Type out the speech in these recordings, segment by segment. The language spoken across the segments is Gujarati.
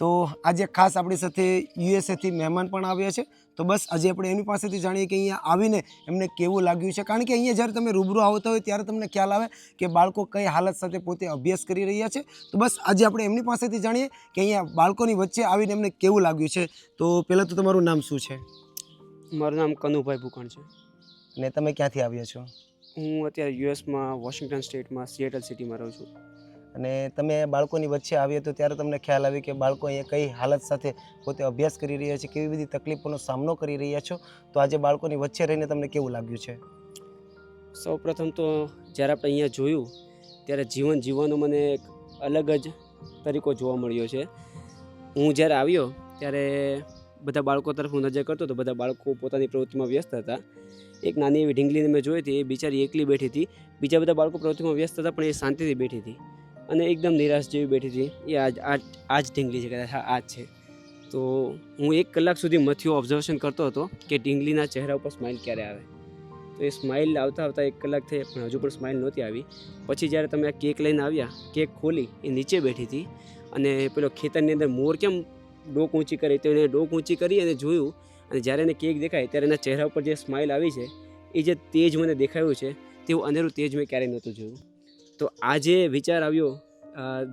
તો આજે ખાસ આપણી સાથે યુએસએથી મહેમાન પણ આવ્યા છે. તો બસ આજે આપણે એની પાસેથી જાણીએ કે અહીંયા આવીને એમને કેવું લાગ્યું છે. કારણ કે અહીંયા જ્યારે તમે રૂબરૂ આવતા હોય ત્યારે તમને ખ્યાલ આવે કે બાળકો કઈ હાલત સાથે પોતે અભ્યાસ કરી રહ્યા છે. તો બસ આજે આપણે એમની પાસેથી જાણીએ કે અહીંયા બાળકોની વચ્ચે આવીને એમને કેવું લાગ્યું છે. તો પહેલાં તો તમારું નામ શું છે? મારું નામ કનુભાઈ ભૂકણ છે. અને તમે ક્યાંથી આવ્યા છો? હું અત્યારે યુએસમાં વોશિંગ્ટન સ્ટેટમાં સિએટલ સિટીમાં રહું છું. અને તમે બાળકોની વચ્ચે આવ્યો તો ત્યારે તમને ખ્યાલ આવ્યો કે બાળકો અહીંયા કઈ હાલત સાથે પોતે અભ્યાસ કરી રહ્યા છે, કેવી બધી તકલીફોનો સામનો કરી રહ્યા છો? તો આજે બાળકોની વચ્ચે રહીને તમને કેવું લાગ્યું છે? સૌપ્રથમ તો જ્યારે આપણે અહીંયા જોયું, ત્યારે જીવન જીવવાનો મને એક અલગ જ તરીકો જોવા મળ્યો છે. હું જ્યારે આવ્યો, ત્યારે બધા બાળકો તરફ હું નજર કરતો તો બધા બાળકો પોતાની પ્રવૃત્તિમાં વ્યસ્ત હતા. એક નાની એવી ઢીંગલીને મેં જોઈ હતી, એ બિચારી એકલી બેઠી હતી. બીજા બધા બાળકો પ્રવૃત્તિમાં વ્યસ્ત હતા, પણ એ શાંતિથી બેઠી હતી. અને એકદમ નિરાશ જેવી બેઠી હતી. એ આજ આજ આ જ ઢીંગલી છે, કદાચ હા આ છે. તો હું એક કલાક સુધી મથ્યો ઓબ્ઝર્વેશન કરતો હતો કે ઢીંગલીના ચહેરા ઉપર સ્માઇલ ક્યારે આવે. તો એ સ્માઇલ આવતા આવતા એક કલાક થઈ, પણ હજુ પણ સ્માઇલ નહોતી આવી. પછી જ્યારે તમે આ કેક લઈને આવ્યા કેક ખોલી, એ નીચે બેઠી હતી અને પેલો ખેતરની અંદર મોર કેમ ડોક ઊંચી કરી, તો એને ડોક ઊંચી કરી અને જોયું અને જ્યારે એને કેક દેખાય, ત્યારે એના ચહેરા ઉપર જે સ્માઇલ આવી છે, એ જે તેજ મને દેખાયું છે, તેવું અનેરું તેજ મેં ક્યારેય નહોતું જોયું. તો આ જે વિચાર આવ્યો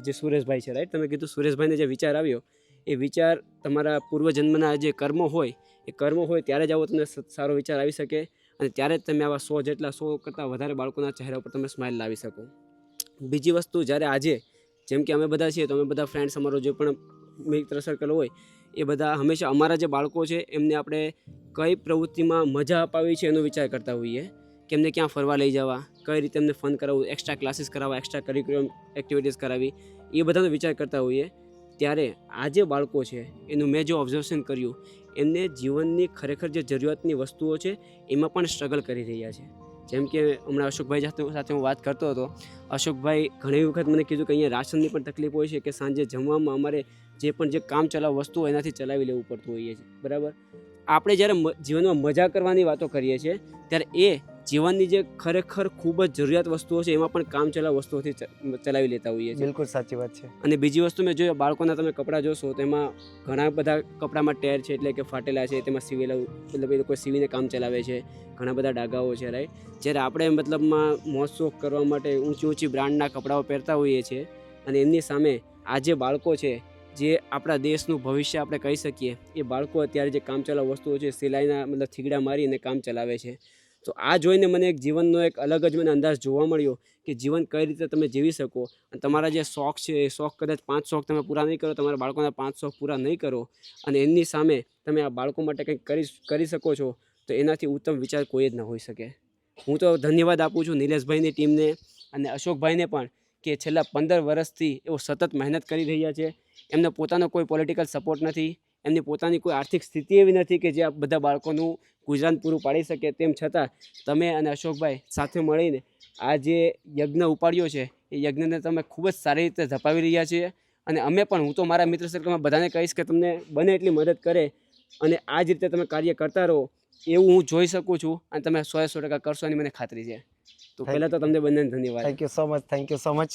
જે સુરેશભાઈ છે રાઈટ તમે કીધું સુરેશભાઈને જે વિચાર આવ્યો, એ વિચાર તમારા પૂર્વજન્મના જે કર્મો હોય, એ કર્મો હોય ત્યારે જ આવો તમને સારો વિચાર આવી શકે અને ત્યારે જ તમે આવા સો જેટલા સો કરતાં વધારે બાળકોના ચહેરા ઉપર તમે સ્માઇલ લાવી શકો. બીજી વસ્તુ, જ્યારે આજે જેમ કે અમે બધા છીએ, તો અમે બધા ફ્રેન્ડ્સ અમારો જે પણ મિત્ર સર્કલ હોય, એ બધા હંમેશા અમારા જે બાળકો છે, એમને આપણે કઈ પ્રવૃત્તિમાં મજા અપાવી છે એનો વિચાર કરતા હોઈએ. કે એમને ક્યાં ફરવા લઈ જવા, કઈ રીતે એમને ફન કરાવવું એક્સ્ટ્રા ક્લાસીસ કરાવવા એક્સ્ટ્રા કરિક્યુલમ એક્ટિવિટીઝ કરાવી, એ બધાનો વિચાર કરતા હોઈએ. ત્યારે આ જે બાળકો છે, એનું મેં જો ઓબ્ઝર્વેશન કર્યું, એમને જીવનની ખરેખર જે જરૂરિયાતની વસ્તુઓ છે, એમાં પણ સ્ટ્રગલ કરી રહ્યા છે. જેમ કે હમણાં અશોકભાઈ સાથે હું વાત કરતો હતો, અશોકભાઈ ઘણી વખત મને કીધું કે અહીંયા રાશનની પણ તકલીફ હોય છે કે સાંજે જમવામાં અમારે જે પણ જે કામ ચલાવ વસ્તુ હોય એનાથી ચલાવી લેવું પડતું હોઈએ છે. બરાબર? આપણે જ્યારે જીવનમાં મજા કરવાની વાતો કરીએ છીએ, ત્યારે એ જીવનની જે ખરેખર ખૂબ જ જરૂરિયાત વસ્તુઓ છે એમાં પણ કામ ચલાવ વસ્તુઓથી ચલાવી લેતા હોઈએ છીએ. બિલકુલ સાચી વાત છે. અને બીજી વસ્તુ મેં જોયું બાળકોના તમે કપડાં જોશો તો એમાં ઘણા બધા કપડામાં ટેર છે એટલે કે ફાટેલા છે તેમાં સીવેલા મતલબ એ લોકો સીવીને કામ ચલાવે છે ઘણા બધા ડાઘાઓ છે રાઈટ જ્યારે આપણે મતલબમાં મોજ શોખ કરવા માટે ઊંચી ઊંચી બ્રાન્ડના કપડાઓ પહેરતા હોઈએ છીએ અને એમની સામે આ જે બાળકો છે જે આપણા દેશનું ભવિષ્ય આપણે કહી શકીએ એ બાળકો અત્યારે જે કામ ચલાવ વસ્તુઓ છે સિલાઈના મતલબ થીગડા મારીને કામ ચલાવે છે. તો આ જોઈને મને એક જીવનનો એક અલગ જ મને અંદાજ જોવા મળ્યો કે જીવન કઈ રીતે તમે જીવી શકો. અને તમારા જે શોખ છે, એ શોખ કદાચ પાંચ શોખ તમે પૂરા નહીં કરો, તમારા બાળકોના પાંચ શોખ પૂરા નહીં કરો. અને એમની સામે તમે આ બાળકો માટે કંઈક કરી કરી શકો છો, તો એનાથી ઉત્તમ વિચાર કોઈ જ ન હોઈ શકે. હું તો ધન્યવાદ આપું છું નિલેશભાઈની ટીમને અને અશોકભાઈને પણ કે છેલ્લા પંદર વર્ષથી એઓ સતત મહેનત કરી રહ્યા છે. એમને પોતાનો કોઈ પોલિટિકલ સપોર્ટ નથી. એમની પોતાની કોઈ આર્થિક સ્થિતિ એવી નથી કે જે આ બધા બાળકોનું ગુજરાન પૂરું પાડી શકે. તેમ છતાં તમે અને અશોકભાઈ સાથે મળીને આ જે યજ્ઞ ઉપાડ્યો છે એ યજ્ઞને તમે ખૂબ જ સારી રીતે ધપાવી રહ્યા છીએ. અને અમે પણ હું તો મારા મિત્ર સર્કલમાં બધાને કહીશ કે તમને બને એટલી મદદ કરે અને આ જ રીતે તમે કાર્ય કરતા રહો એવું હું જોઈ શકું છું અને તમે સો સો ટકા કરશો એની મને ખાતરી છે. તો પહેલાં તો તમને બંને ધન્યવાદ. Thank you so much thank you so much